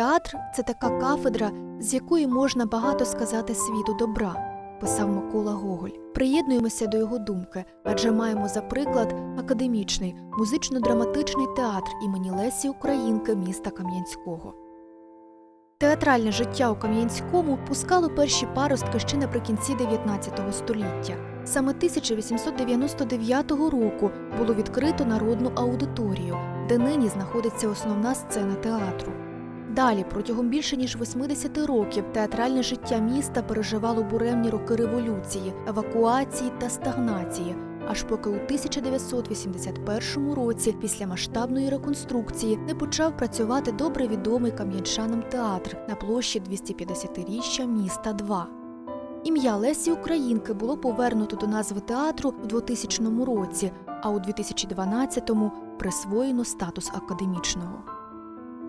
Театр це така кафедра, з якої можна багато сказати світу добра, писав Микола Гоголь. Приєднуємося до його думки, адже маємо за приклад академічний музично-драматичний театр імені Лесі Українки міста Кам'янського. Театральне життя у Кам'янському пускало перші паростки ще наприкінці 19 століття. Саме 1899 року було відкрито народну аудиторію, де нині знаходиться основна сцена театру. Далі, протягом більше ніж 80 років, театральне життя міста переживало буремні роки революції, евакуації та стагнації, аж поки у 1981 році, після масштабної реконструкції, не почав працювати добре відомий кам'янчанам театр на площі 250-річчя міста 2. Ім'я Лесі Українки було повернуто до назви театру у 2000 році, а у 2012-му присвоєно статус академічного.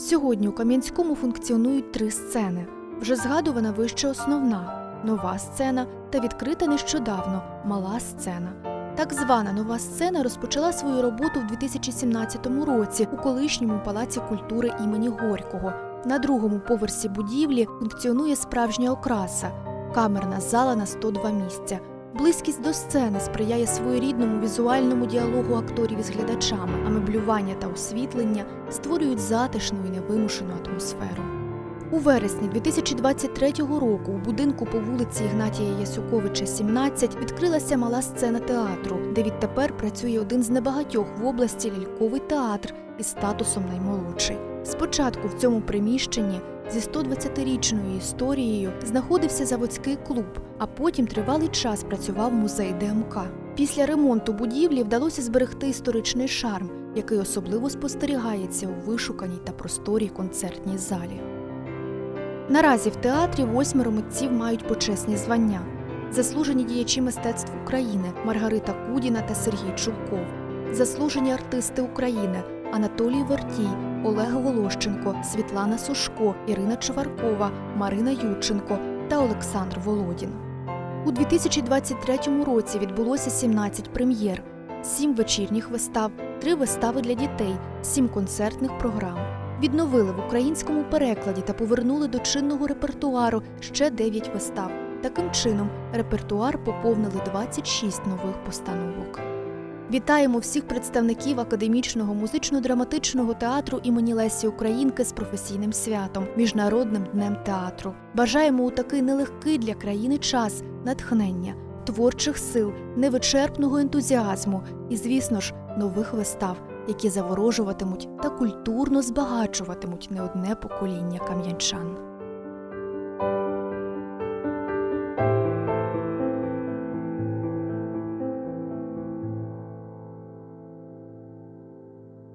Сьогодні у Кам'янському функціонують три сцени. Вже згадувана вище основна, нова сцена та відкрита нещодавно мала сцена. Так звана нова сцена розпочала свою роботу в 2017 році у колишньому палаці культури імені Горького. На другому поверсі будівлі функціонує справжня окраса камерна зала на 102 місця. Близькість до сцени сприяє своєрідному візуальному діалогу акторів із глядачами, а меблювання та освітлення створюють затишну і невимушену атмосферу. У вересні 2023 року у будинку по вулиці Ігнатія Ясюковича, 17, відкрилася мала сцена театру, де відтепер працює один з небагатьох в області ляльковий театр із статусом наймолодший. Спочатку в цьому приміщенні зі 120-річною історією знаходився заводський клуб, а потім тривалий час працював музей ДМК. Після ремонту будівлі вдалося зберегти історичний шарм, який особливо спостерігається у вишуканій та просторій концертній залі. Наразі в театрі восьмеро митців мають почесні звання. Заслужені діячі мистецтв України Маргарита Кудіна та Сергій Чулков, заслужені артисти України Анатолій Вертій, Олег Волощенко, Світлана Сушко, Ірина Чваркова, Марина Юченко та Олександр Володін. У 2023 році відбулося 17 прем'єр, 7 вечірніх вистав, 3 вистави для дітей, 7 концертних програм. Відновили в українському перекладі та повернули до чинного репертуару ще 9 вистав. Таким чином, репертуар поповнили 26 нових постановок. Вітаємо всіх представників академічного музично-драматичного театру імені Лесі Українки з професійним святом, міжнародним днем театру. Бажаємо у такий нелегкий для країни час натхнення, творчих сил, невичерпного ентузіазму і, звісно ж, нових вистав, які заворожуватимуть та культурно збагачуватимуть не одне покоління кам'янчан.